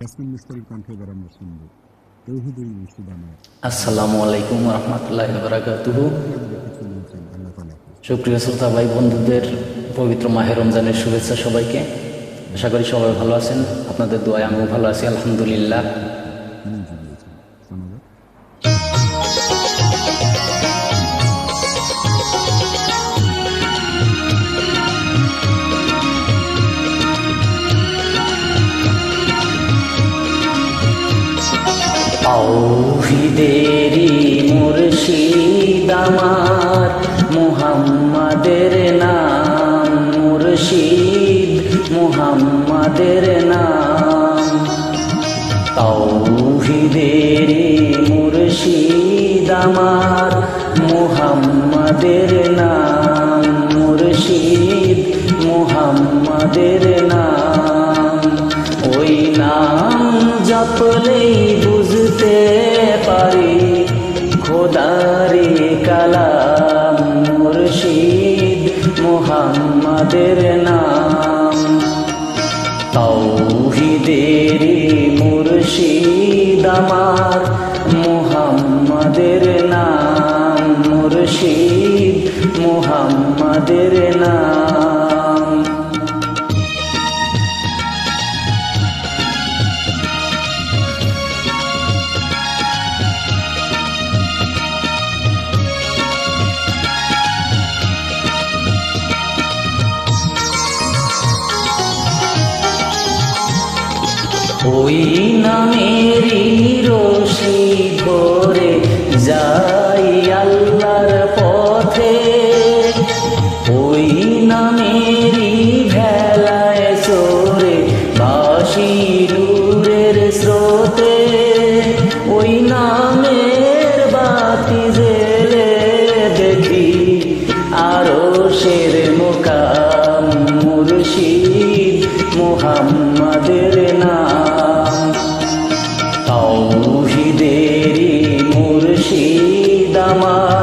ইয়াসমিন মিস্তারির কণ্ঠে এবার আমরা শুনব। তৌহিদুল মুর্শিদ আসসালামু আলাইকুম রহমতুল্লাহ বারাকাতুহু সুপ্রিয় শ্রোতা ভাই বন্ধুদের পবিত্র মাহে রমজানের শুভেচ্ছা সবাইকে। আশা করি সবাই ভালো আছেন। আপনাদের দোয়ায় আমিও ভালো আছি আলহামদুলিল্লাহ। আউহিদেরি মুর্শিদ মুহাম্মাদের নাম মুর্শিদ মুহাম্মাদের নাম। তাওহিদেরি মুর্শিদ মুহাম্মাদের নাম মুর্শিদ মুহাম্মাদের নাম খোদারি কালাম মুর্শিদ মুহাম্মাদের নাম। তৌহিদেরি মুর্শিদ আমার মুহাম্মাদের নাম। মুর্শিদ মুহাম্মাদের নাম। ওই নামেরই রশি ধরে যাই আল্লাহর পথে। ওই নামেরই ভেলায় চোরে বাসি দূরের স্রোতে। ওই নামের বাতি জেলে দেখি আরও শের মোকাম মুর্শিদ মুহাম্মাদের আমার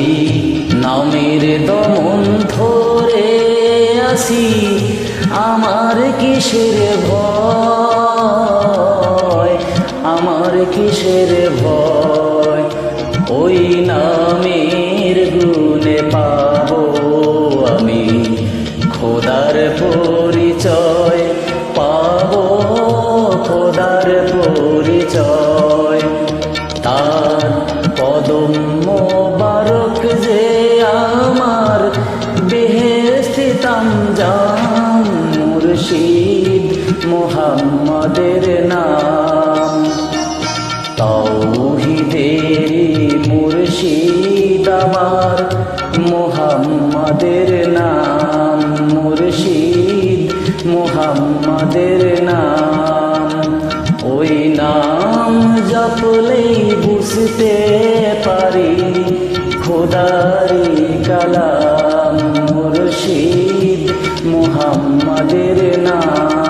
ওই নামের দমন ধরে আসি আমার কিসের ভয়? আমার কিসের ভয়? ওই নামের গুণে পাবো আমি। খোদার পরিচয় পাবো, খোদার পরিচয় মোহাম্মদের নাম। তৌহিদেরি মুর্শিদ আমার মোহাম্মদের নাম। মুর্শিদ মোহাম্মদের নাম। ওই নাম জপলেই বুঝতে পারি খোদারি কালাম। মুর্শিদ মোহাম্মদের নাম।